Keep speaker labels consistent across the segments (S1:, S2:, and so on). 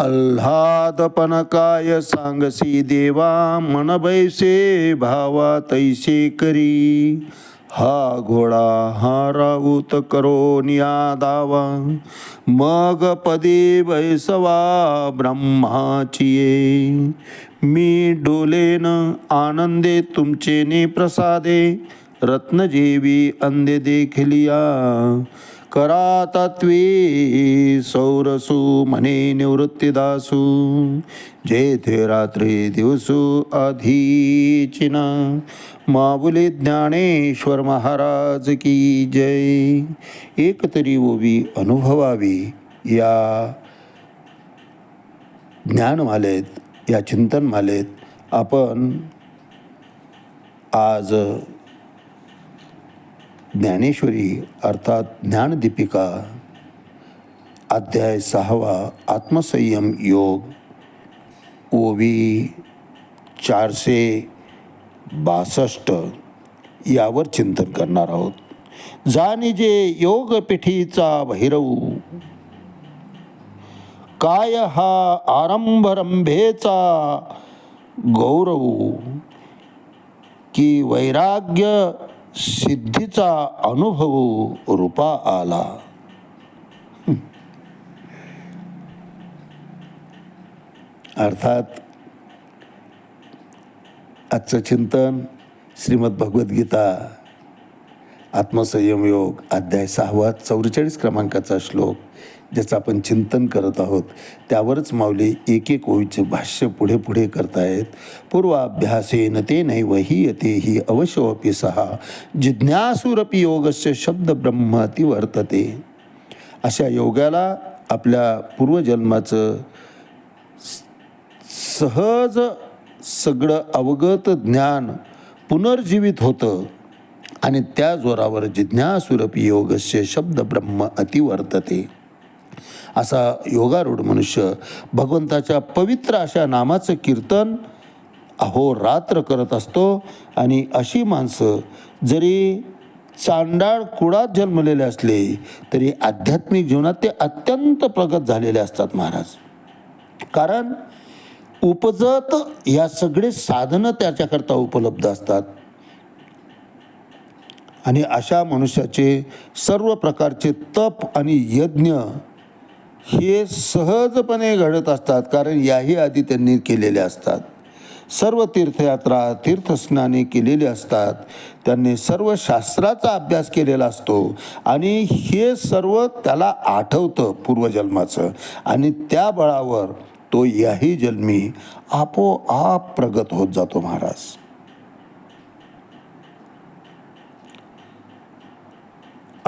S1: अल्हादपण काय सांगसी देवा मन बैसे भावा तैसे करी। हा घोडा हा राऊत करो निया दावा मग पदी बैसवा ब्रह्माचिये। मी डोलेन आनंदे तुमचे ने प्रसादे रत्नजेवी अंदे देखलिया। करा तत्वी सौरसू म्हणे निवृत्तीदासू जेथे रात्री दिवसू अधीचिना। माऊली ज्ञानेश्वर महाराज की जय। एकतरी ओवी अनुभवावी या ज्ञानमालेत या चिंतनमालेत आपण आज ज्ञानेश्वरी अर्थात ज्ञानदीपिका अध्याय सहावा आत्मसंयम योग ओवी चारशे बासष्ट यावर चिंतन करणार आहोत. जाणीजे योगपीठीचा भैरव काय हा आरंभरंभेचा गौरव की वैराग्य सिद्धीचा अनुभव रूपा आला. अर्थात आजचं चिंतन श्रीमद भगवद्गीता आत्मसंयम योग अध्याय सहावा चौवेचाळीस क्रमांकाचा श्लोक ज्याचं आपण चिंतन करत आहोत. त्यावरच माऊली एक एक ओळीचे भाष्य पुढे पुढे करतायत. पूर्वाभ्यासेन ते नैवही यते ही अवशोपी सहा. जिज्ञासूरपी योगस्य शब्द ब्रह्म वर्तते अशा योगाला आपल्या पूर्वजन्माचं सहज सगळं अवगत ज्ञान पुनर्जीवित होतं. आणि त्या जोरावर जिज्ञासुरपी योगस्य शब्द ब्रह्म अतिवर्तते. असा योगारूढ मनुष्य भगवंताच्या पवित्र अशा नामाचं कीर्तन अहोरात्र करत असतो आणि अशी माणसं जरी चांडाळ कुळात जन्मलेले असले तरी आध्यात्मिक जीवनात ते अत्यंत प्रगत झालेले असतात महाराज. कारण उपजत या सगळे साधनं त्याच्याकरता उपलब्ध असतात. आणि अशा मनुष्याचे सर्व प्रकारचे तप आणि यज्ञ हे सहजपणे घडत असतात कारण याही आधी त्यांनी केलेले असतात. सर्व तीर्थयात्रा तीर्थस्नाने केलेली असतात. त्यांनी सर्व शास्त्राचा अभ्यास केलेला असतो आणि हे सर्व त्याला आठवतं पूर्वजन्माचं. आणि त्या बळावर तो याही जन्मी आपोआप प्रगत होत जातो महाराज.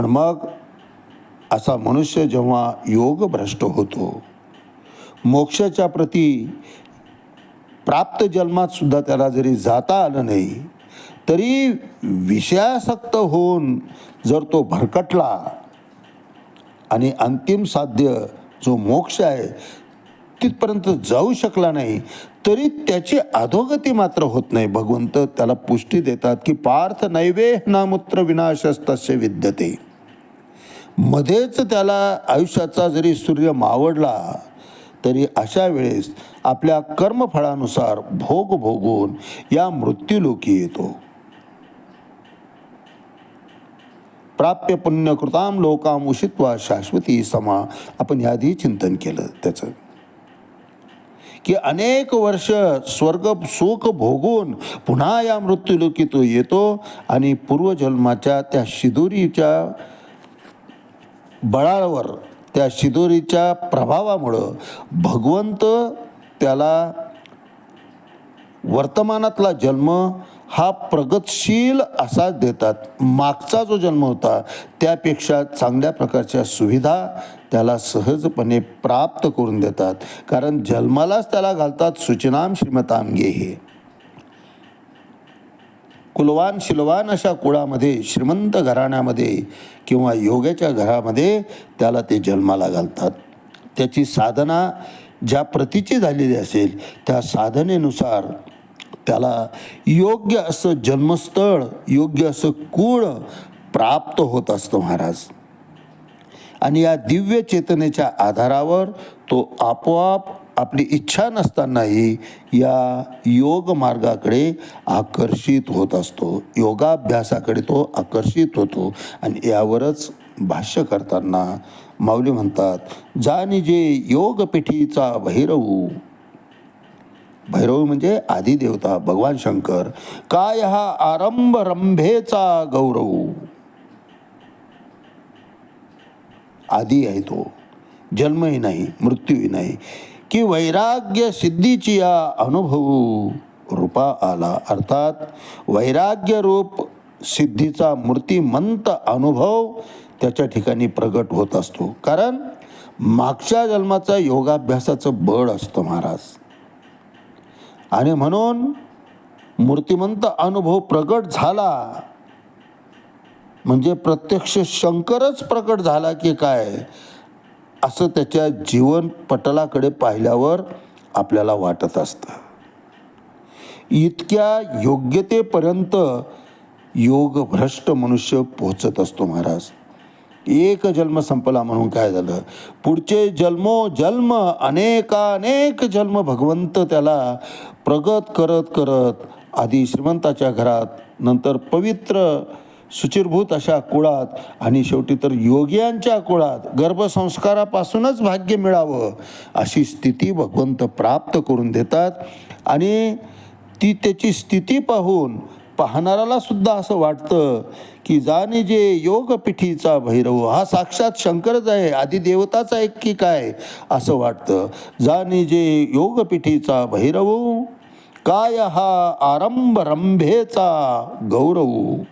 S1: आणि मग असा मनुष्य जेव्हा योगभ्रष्ट होतो मोक्षाच्या प्रती प्राप्त जन्मात सुद्धा त्याला जरी जाता आलं नाही तरी विषयासक्त होऊन जर तो भरकटला आणि अंतिम साध्य जो मोक्ष आहे तिथपर्यंत जाऊ शकला नाही तरी त्याची अधोगती मात्र होत नाही. भगवंत त्याला पुष्टी देतात की पार्थ नैवे नामूत्र विनाशस्तस्य विद्यते. मध्येच त्याला आयुष्याचा जरी सूर्य मावडला तरी अशा वेळेस आपल्या कर्मफळानुसार भोग भोगून या मृत्यूलोकी येतो. प्राप्य पुण्यकृताम लोकाम उषित्वा शाश्वती समा आपण याआधी चिंतन केलं त्याचं. की अनेक वर्ष स्वर्ग सुख भोगून पुन्हा या मृत्यूलोकी तो येतो आणि पूर्वजन्माच्या त्या शिदुरीच्या बळावर त्या शिदोरीच्या प्रभावामुळं भगवंत त्याला वर्तमानातला जन्म हा प्रगतशील असा देतात. मागचा जो जन्म होता त्यापेक्षा चांगल्या प्रकारच्या सुविधा त्याला सहजपणे प्राप्त करून देतात. कारण जन्मालाच त्याला घालतात सूचनाम श्रीमतामगे हे. कुलवान शिलवान अशा कुळामध्ये श्रीमंत घराण्यामध्ये किंवा योगाच्या घरामध्ये त्याला ते जन्माला घालतात. त्याची साधना ज्या प्रतीची झालेली असेल त्या साधनेनुसार त्याला योग्य असं जन्मस्थळ योग्य असं कुळ प्राप्त होत असतं महाराज. आणि या दिव्य चेतनेच्या आधारावर तो आपोआप आपली इच्छा नसतानाही या योग मार्गाकडे आकर्षित होत असतो. योगाभ्यासाकडे तो आकर्षित होतो. आणि यावरच भाष्य करताना माऊली म्हणतात जानी जे योगपीठीचा भैरवू भैरव म्हणजे आदिदेवता भगवान शंकर काय हा आरंभ रंभेचा गौरव? आदी आहे तो. जन्मही नाही मृत्यूही नाही. की वैराग्य सिद्धीची या अनुभव. रूपा आला. अर्थात वैराग्य रूप सिद्धीचा मूर्तिमंत अनुभव त्याच्या ठिकाणी प्रगट होत असतो. कारण मागच्या जन्माचा योगाभ्यासाचं बळ असतं महाराज. आणि म्हणून मूर्तिमंत अनुभव प्रगट झाला. म्हणजे प्रत्यक्ष शंकरच प्रकट झाला की काय? असं त्याच्या जीवन पटलाकडे पाहिल्यावर आपल्याला वाटत असतं. इतक्या योग्यतेपर्यंत योगभ्रष्ट मनुष्य पोहोचत असतो महाराज. एक जन्म संपला म्हणून काय झालं? पुढचे जन्मो जन्म अनेकानेक जन्म भगवंत त्याला प्रगत करत करत आधी श्रीमंताच्या घरात नंतर पवित्र सुचिरभूत अशा कुळात आणि शेवटी तर योग्यांच्या कुळात गर्भसंस्कारापासूनच भाग्य मिळावं अशी स्थिती भगवंत प्राप्त करून देतात. आणि ती त्याची स्थिती पाहून पाहणाऱ्याला सुद्धा असं वाटतं की जाणे जे योगपिठीचा भैरव हा साक्षात शंकरच आहे आधी देवताचा एक की काय? असं वाटतं. जाणे जे योगपिठीचा भैरव काय हा आरंभ रंभेचा गौरव?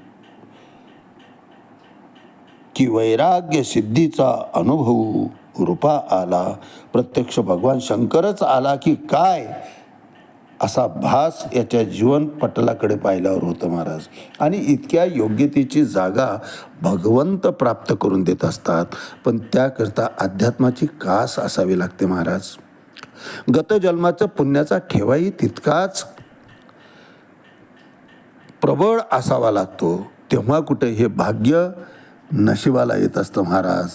S1: की वैराग्य सिद्धीचा अनुभव रूपा आला. प्रत्यक्ष भगवान शंकरच आला की काय? असा भास याच्या जीवन पटलाकडे पाहिल्यावर होतं महाराज. आणि इतक्या योग्यतेची जागा भगवंत प्राप्त करून देत असतात. पण त्याकरता अध्यात्माची कास असावी लागते महाराज. गतजन्माचा पुण्याचा ठेवाही तितकाच प्रबळ असावा लागतो. तेव्हा कुठे हे भाग्य नशिबाला येत असतं महाराज.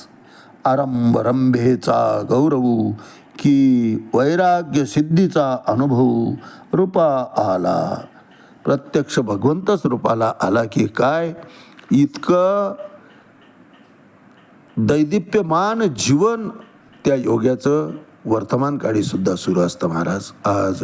S1: आरंभरंभेचा गौरव की वैराग्य सिद्धीचा अनुभव रूपा आला. प्रत्यक्ष भगवंतच रूपाला आला की काय? इतकं दैदिप्यमान जीवन त्या योग्याचं वर्तमान काळी सुद्धा सुरू असतं महाराज. आज